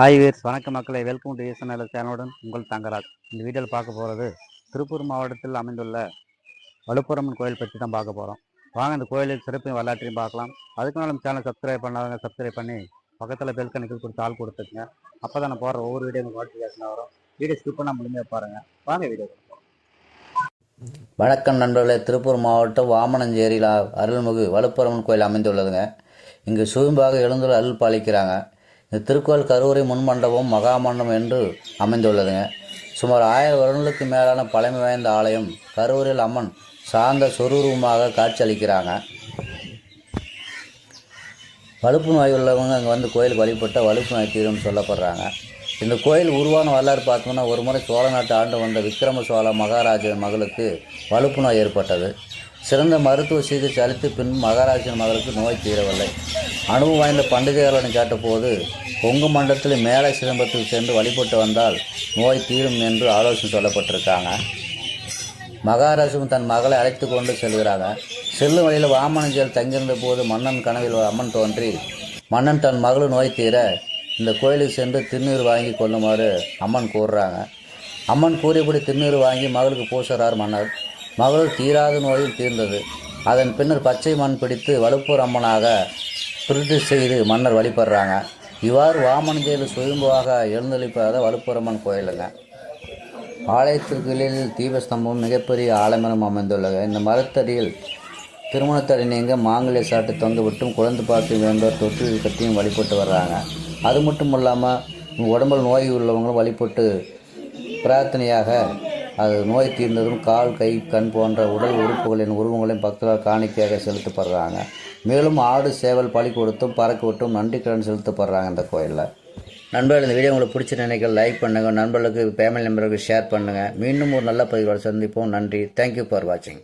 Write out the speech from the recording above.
Hi வீர்ஸ் வணக்க மக்களை. Welcome to ஈசனல் சேனலுடன் உங்கள் தங்கராஜ். இந்த வீடியோவில் பார்க்க போகிறது திருப்பூர் மாவட்டத்தில் அமைந்துள்ள வலுப்புரம்மன் கோயில் பற்றி தான் பார்க்க போகிறோம் வாங்க இந்த கோயிலில் சிறப்பு வரலாற்றையும் பார்க்கலாம். அதுக்கு மேலே நம்ம சேனல் சப்ஸ்கிரைப் பண்ணாதவங்க சப்ஸ்கிரைப் பண்ணி பக்கத்தில் பெல் கணக்கில் கொடுத்து ஆள் கொடுத்துருங்க அப்போ தான் நான் போகிற ஒவ்வொரு வீடியோ நோட்டிஃபிகேஷன் வரும். வீடியோ ஸ்கிப் பண்ணால் முழுமையாக பாருங்கள் வாங்க வீடியோ வணக்கம் நண்பர்களே. திருப்பூர் மாவட்டம் வாமனஞ்சேரியில் அருள்மிகு வலுப்பரமன் கோயில் அமைந்துள்ளதுங்க. இங்கு சுயம்பாக எழுந்துள்ள அருள் பாலிக்கிறாங்க. இந்த திருக்கோயில் கருவறை முன்மண்டபம் மகாமண்டபம் என்று அமைந்துள்ளதுங்க சுமார் ஆயிரம் வருடங்களுக்கு மேலான பழமை வாய்ந்த ஆலயம் கருவறையில் அம்மன் சார்ந்த சொரூபமாக காட்சியளிக்கிறாங்க வலுப்பு நோய் உள்ளவங்க அங்கே வந்து கோயிலுக்கு வழிபட்ட வலுப்பு நோய் தீரும்னு சொல்லப்படுறாங்க. இந்த கோயில் உருவான வரலாறு பார்த்தோம்னா ஒரு முறை சோழ நாட்டு ஆண்டு வந்த விக்ரம சோழ மகாராஜன் மகளுக்கு வலுப்பு நோய் ஏற்பட்டது. சிறந்த மருத்துவ சிகிச்சை அளித்து பின் மகாராஜன் மகளுக்கு நோய் தீரவில்லை. அனுபவம் வாய்ந்த பண்டிகையாளனை கேட்டபோது கொங்கு மண்டலத்தில் மேலே சிதம்பரத்துக்கு சென்று வழிபட்டு வந்தால் நோய் தீரும் என்று ஆலோசனை சொல்லப்பட்டிருக்காங்க. மகாராஜும் தன் மகளை அழைத்து கொண்டு செல்கிறாங்க. செல்லும் வழியில் வாமனஞ்சல் தங்கியிருந்த போது மன்னன் கனவில் ஒரு அம்மன் தோன்றி மன்னன் தன் மகளும் நோய் தீர இந்த கோயிலுக்கு சென்று திருநீர் வாங்கி கொள்ளுமாறு அம்மன் கூறுறாங்க. அம்மன் கூறியபடி திருநீர் வாங்கி மகளுக்கு பூசுகிறார் மன்னர். மகள் தீராத நோயில் தீர்ந்தது. அதன் பின்னர் பச்சை மண் பிடித்து வலுப்பூர் அம்மனாக பிரிட்டு செய்து மன்னர் வழிபடுறாங்க. இவ்வாறு வாமனஞ்சேரி சுயம்புவாக எழுந்தளிப்பாத வலுப்பூரம்மன் கோயிலுங்க. ஆலயத்திற்குள்ளில் தீபஸ்தம்பம் மிகப்பெரிய ஆலமரம் அமைந்துள்ளது. இந்த மரத்தடியில் திருமணத்தடி நீங்க மாங்கல்ய சாட்டு தொங்க விட்டும் குழந்தை பார்த்து வேண்டோர் தொற்று கட்டியும் வழிபட்டு வர்றாங்க. அது மட்டும் இல்லாமல் உடம்பில் நோய் உள்ளவங்களும் வழிபட்டு பிரார்த்தனையாக அது நோய் தீர்ந்ததும் கால் கை கண் போன்ற உடல் உறுப்புகளின் உருவங்களையும் பக்தர்கள் காணிக்கையாக செலுத்தப்படுறாங்க. மேலும் ஆடு சேவல் பழி கொடுத்தும் பறக்க விட்டும் நன்றி கடன் செலுத்தப்படுறாங்க இந்த கோயிலில். நண்பர்கள் இந்த வீடியோ உங்களுக்கு பிடிச்ச நினைக்க லைக் பண்ணுங்கள் நண்பர்களுக்கு ஃபேமிலி மெம்பருக்கு ஷேர் பண்ணுங்கள் மீண்டும் ஒரு நல்ல பதிவோடு சந்திப்போம். நன்றி. தேங்க்யூ ஃபார் வாட்சிங்